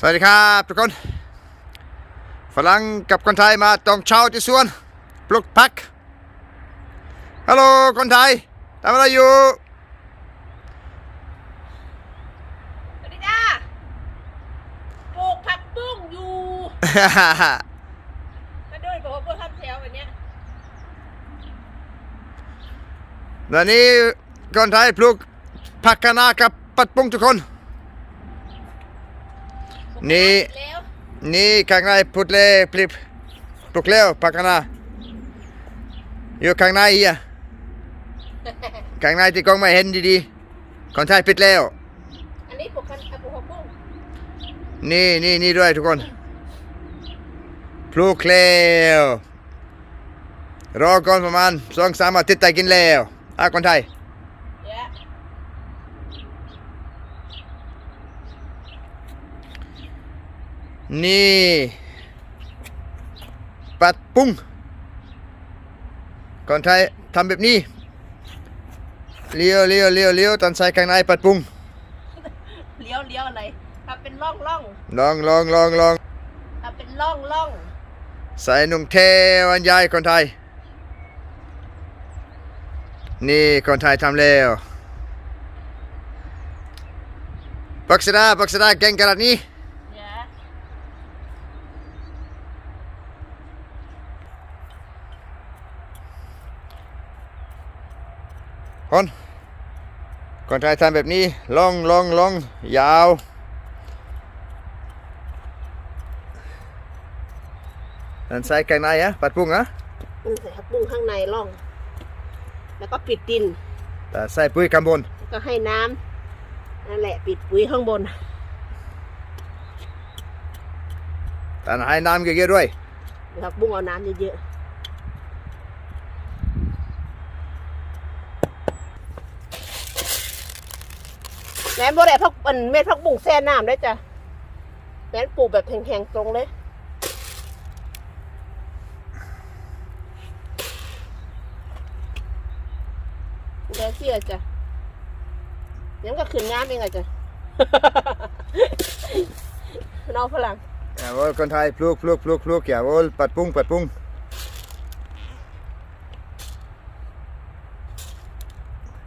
สวัสดีครับทุกคนฝรั่งกับคนไทยมาตองเช้าที่สวนปลูกผักฮัลโหลคนไทยทำอะไรอยู่สวัสดีจ้าปลูกผักบุ้งอยู่ มาด้วยบอกว่าเพื่อทำแถวแบบเนี้ยตอนนี้คนไทยปลูกผักคะน้ากับปัดปุ้งทุกคน นี่แล้วนี่ข้างในพุดเล่ปลิบปลูกแล้วผักคะน้าอยู่ข้างในอะข้างในที่กล้องไม่เห็นดีๆคนไทยปิดแล้วอันนี้ปลูกกันปลูกผักบุ้งนี่นี่นี่ด้วยทุกคนปลูกแล้วรอก่อนประมาณสองสามอาทิตย์แต่กินแล้วอะคนไทย เดี๋ยว นี่ปัดปุ้งคนไทยทำแบบนี้เลี้ยวเลี้ยวเลี้ยวเลี้ยวตอนใส่ข้างในปัดปุ้งเลี้ยวเลี้ยวอะไรทำเป็นร่องร่องลองลองลองลองทำเป็นร่องร่องใส่นุ่งเทวันยายคนไทย นี่คนไทยทำแล้วปักษดาปักษดาเก่งขนาดนี้ เดี๋ยว คนคนไทยทำแบบนี้ลองลองลองยาวนั่นใส่ข้างในอะปัดปุ้งอะมันใส่ผักบุ้งข้างในร่อง แล้วก็ปิดดินแต่ใส่ปุ๋ยข้างบนแล้วก็ให้น้ำนั่นแหละปิดปุ๋ยข้างบนแต่ให้น้ำเยอะๆด้วยผักบุ้งเอาน้ำเยอะๆ แหนมบ่ได้พักมันเม็ดผักบุ้งแช่น้ำได้จ้ะแหนมปลูกแบบแข็งๆตรงเลยเดี๋ยวเสียจ้ะยังก็ขึ้นน้ำเองอะจ้ะน้องฝรั่งอย่าโวลคนไทยปลูกปลูกปลูกปลูกอย่าโวลปัดปุ้งปัดปุ้ง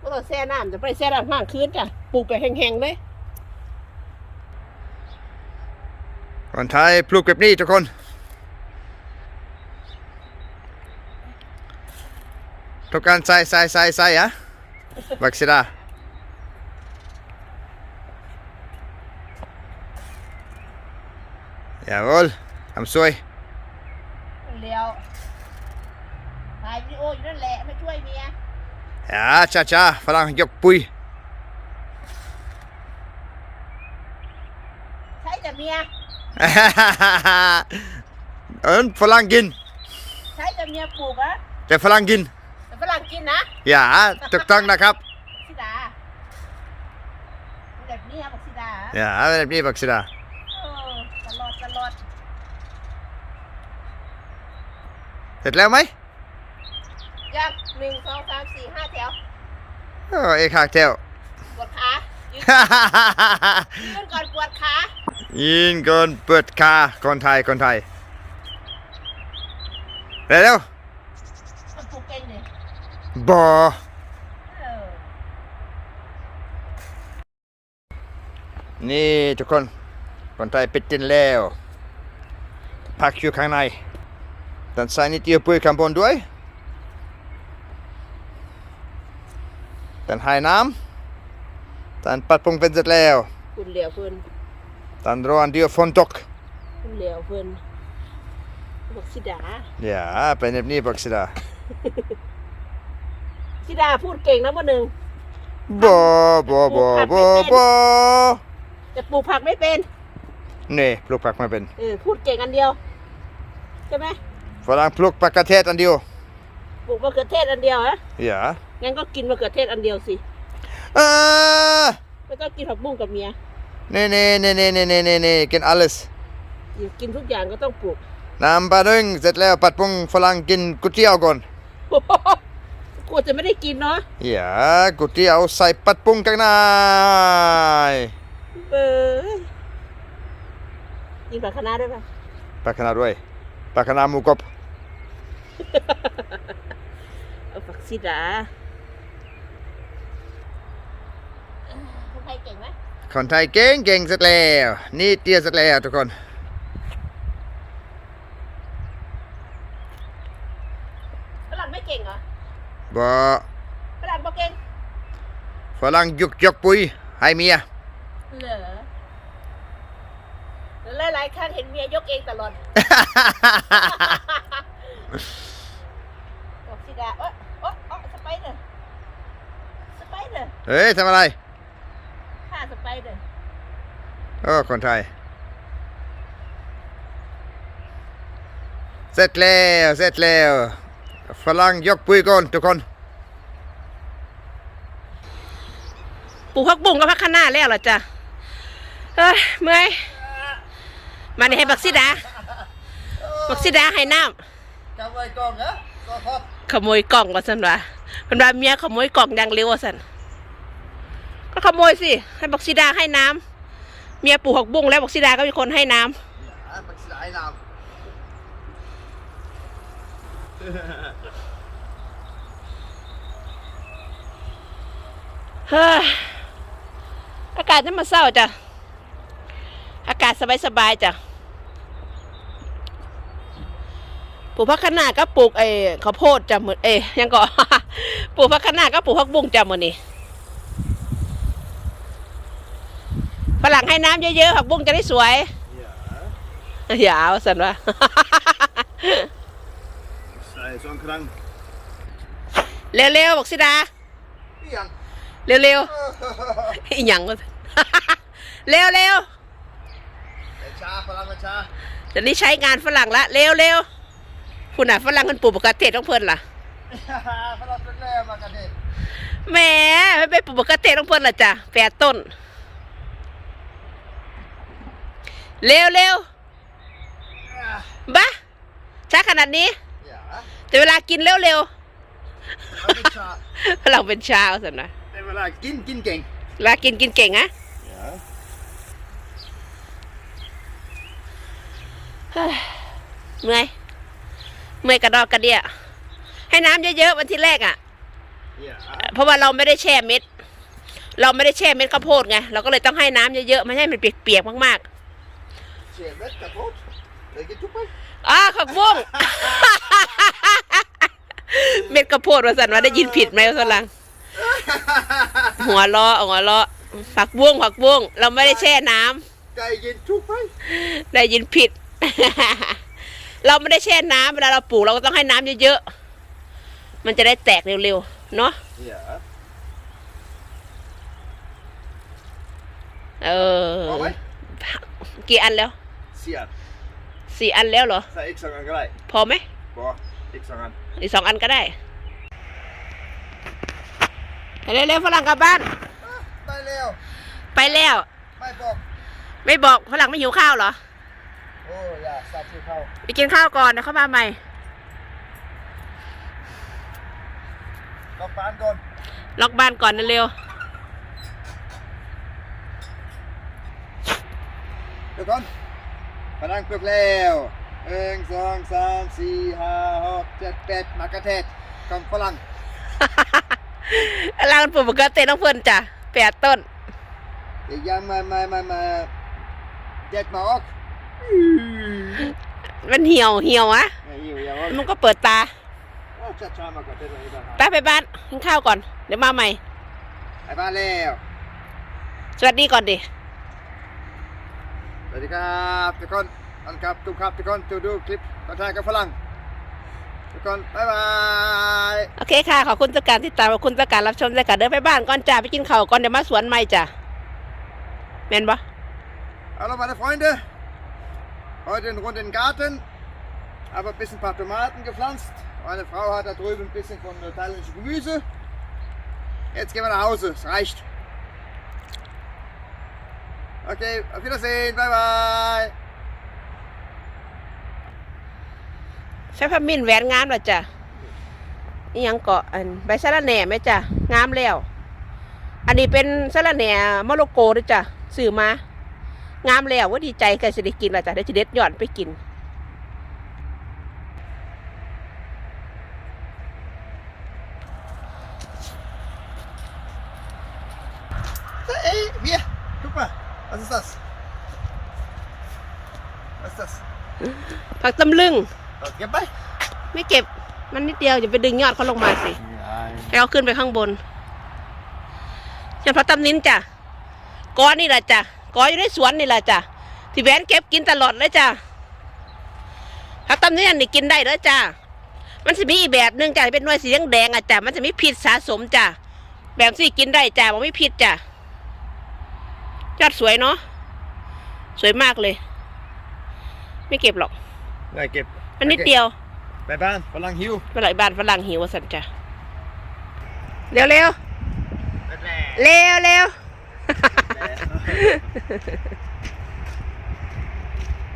ก็ต้องแช่ น้ำจะไปแช่น้ำมากคืนจ้ะปลูกไปแห้งๆเลยคนไทยปลูกแบบนี้ทุกคนทุกการใส่ใส่ใส่ใส่อะบักซิดาอย่าโวลทำสวยเลี้ยวถ่ายวิดีโออยู่นั่นแหละ ไม่ช่วยเมีย อย่าช้าช้าฝรั่งยกปุ๋ยใช่แต่เมียเอินฝรั่งกิน ใช่แต่เมียปลูกอะแต่ฝรั่งกินแต่ฝรั่งกินนะอย่าถูกต้องนะครับสิดาแบบนี้ครับบอกสิดาอย่าแบบนี้บักซิดาเออตลอดตลอดเสร็จแล้วไหม ยักหนึ่งสองสามสี่ห้าแถวโอ้เอกหักแถวปวดขายืนยืนก่อนปวดขายินก่อนเปิดคาคนไทยคนไทยเร็วมันปลูกเก่งเลยๆบอเออนี่ทุกคนคนไทยปิดดินแล้วพักอยู่ข้างในด้านซ้ายนี่เตียวปุ๋ยข้างบนด้วย ด้านหายน้ำด้านปัดปงเป็นเสร็จแล้วคุณเหลียวเพิ่นด้านรออันเดียวฝนตกคุณเหลียวเพิ่นบอกสิดาอย่าเป็นแบบนี้บักสิดาสิดาพูดเก่งนะวันหนึ่งบอบอบอบอบอแต่ปลูกผักไม่เป็นนี่ปลูกผักมาเป็นเออพูดเก่งอันเดียวใช่ไหมฝรั่งปลูกผักกระเทศอันเดียวปลูกมะเขือเทศอันเดียวฮะอย่า งั้นก็กินมะเขือเทศอันเดียวสิเออไม่ต้องกินผักบุ้งกับเมียนี่นี่นี่นี่นี่นี่นี่นี่กิน alles กินทุกอย่างก็ต้องปลูกน้ำปลาดึงเสร็จแล้วปัดปรุงฝรั่งกินก๋วยเตี๋ยวก่อนกลัวจะไม่ได้กินเนาะอย่าก๋วยเตี๋ยวใส่ปัดปรุงข้างในเอ้ยคณะด้วยป่ะผักคะน้าด้วยผักคะน้าหมูกรอบเอาผักซีดาคน ไทยเก่งไหมคนไทยเก่งเก่งเสร็จแล้ว นี่เตี้ยเสร็จแล้วทุกคน ฝรั่งไม่เก่งเหรอบ่ฝรั่งบ่เก่งฝรั่งยกยกปุ๋ยให้เมียเหรอแล้วหลายๆครั้งเห็นเมียยกเองตลอดผักซีดาโอ๊ะโอ๊ะโอ๊ะสไปเดอร์สไปเดอร์เฮ้ยทำอะไร ฆ่าสไปเดอร์ โอ้คนไทย เสร็จแล้วเสร็จแล้วฝรั่งยกปุ๋ยก่อนทุกคนปลูกผักบุ้งกับผักคะน้าแล้วเหรอจ๊ะเอ้ยเมื่อยมาเนี่ให้บักซิดาบักซิดาให้น้จำไว้ก่อนนะก็พบำขโมยกล่องว่าสันวะเพันว่าเมียขโมยกล่องอย่างเร็วว่าสันก็ขโมยสิให้บักซิดาให้น้ำ เมียปลูกผักบุ้งแล้วบักซิดาก็เป็นคนให้น้ำมันสายน้เฮ้ยอากาศจะมาเศร้าจ้ะ อากาศสบายๆจ้ะ ปลูกผักคะน้าก็ปลูกไอ้ข้าวโพดจ้ะเหมือนเอ้ยยังก็ปลูกผักคะน้าก็ปลูกผักบุ้งจ้ะเหมือนนี่ ฝรั่งให้น้ำเยอะๆผักบุ้งจะได้สวยำอย่าเอาสันวะใส่สองครั้งเร็วๆบอกสิดายังเร็วๆ อีหยังวะ เร็วชาฝรั่งชาๆเดี๋ยวนี้ใช้งานฝรั่งละ เร็วๆคุณน่ะฝรั่งมันปลูกปกติต้องเพิ่นล่ะฝรั่งเป็นแล้วมากันเด็ดแหมไม่ไปปลูกปกติต้องเพิ่นล่ะจ้ะแปดต้น เร็วๆบ้าช้าขนาดนี้อย่าแต่เวลากินเร็วเอาเป็นชาๆฝรั่งเป็นชาวสันนะแต่เวลากินกินเก่งเวลากินกินเก่งอะอย่าเฮ้ยเมื่อยเมื่อยกระดอกกระเดียให้น้ำเยอะๆวันที่แรกอะ่ะอย่าเพราะว่าเราไม่ได้แช่เม็ด เราไม่ได้แช่เม็ดข้าวโพดไงเราก็เลยต้องให้น้ำเยอะๆไม่ให้มันเปียกๆมาก เสียเม็ดกระโดดเลยกินทุกไปๆอ่าขักบุ้งเม็ดข้าวโพดว่าสันว่าได้ยินผิดไหมว่าสันลัง หัวล้อหัวล้อผักบุ้งผักบุ้งเราไม่ได้แช่น้ำไก่กินทุกไปได้ยินผิด เราไม่ได้แช่น้ำเวลาเราปลูกเราก็ต้องให้น้ำเยอะๆ มันจะได้แตกเร็วๆ เนาะอย่าเออ เอาไว้กี่อันแล้ว เสียสี่อันแล้วเหรอ ใส่อีกสองอันก็ได้พอไหมบออีกสองอันอีกสองอันก็ได้ไปเร็วๆฝรั่งกลับบ้าน ไปเร็วไปแล้ว ไม่บอกไม่บอกฝรั่งไม่หิวข้าวเหรอ โอ้อย่าสัตว์ที่เข้าไปกินข้าวก่อนเดี๋ยวเข้ามาใหม่ล็อกบ้านก่อนล็อกบ้านก่อนเร็วเดี๋ยวก่อนพ ลังปลุกแล้วหนึ่งสองสามสี่ห้าหกเจ็ดแปดมากระเทศของฝรั่งๆร้านปลูกมะเขือเทศต้องเพิ่นจ้ะแปดต้นอีกอย่างมามามามาเด็ดมาออกมันเหี่ยวเหี่ยวอะไอ้หิวอย่างว่ามันก็เปิดตาโอ้ชัดชามากระเทศอะไรบ้างไปไปบ้านกินข้าวก่อน เดี๋ยวมาใหม่ ไปบ้านแล้ว สวัสดีก่อนดิส วัสดีครับทุกคนอันครับทุกครับทุกคนดูดูคลิปกระทายกับฝรั่งทุกคนบ๊ายบาย โอเคค่ะ ขอบคุณทุกการติดตามขอบคุณทุกการรับชมด้วยค่ะเดินไปบ้านก่อนจ้าไปกินข้าวก่อนเดี๋ยวมาสวนใหม่จ้ะแม่นปะ Hallo meine Freunde, heute in Rund in den Garten, habe ein bisschen ein paar Tomaten gepflanzt. Meine Frau hat da drüben ein bisschen von äh, thailändischen Gemüse. Jetzt gehen wir nach Hause, es reicht. Okay, auf Wiedersehen, bye bye. ใช้ผ้ามิ้นแหวนงามเหรอจ้ะนี่ยังเกาะอันใบสะระแหน่ไหมจ้ะงามแล้ว อันนี้เป็นสะระแหน่มะโลโกด้วยจ้ะสื่อมางามแล้วว่าดีใจกันสิได้กินและจ้ะได้จะเด็ดหย่อนไปกิน ผักตำลึง Was, gib bei. ไม่เก็บ มันนิดเดียวอย่าไปดึงยอดเขาลงมาสิ Nein. ให้เอาขึ้นไปข้างบนยันพระตำนินจ้ะกอนี่แหละจ้ะกออยู่ในสวนนี่แหละจ้ะที่แหวนเก็บกินตลอดเลยจ้ะพระตำนินอันนี้กินได้เลยจ้ะมันจะมีอีกแบบหนึงจ้ะเป็นหน่วยสีแดงๆอะจ้ะมันจะมีพิษสะสมจ้ะแบบที่กินได้จ้ะมันไม่พิษจ้ะยอดสวยเนาะสวยมากเลย ไม่เก็บหรอก Ja, gib. มันนิดเดียว Bei Bahn, verlang Hiu. เมื่อไหร่บ้านฝรั่งหิวสันจ้ะเร็วเร็ว Bäh. เร็วเร็ว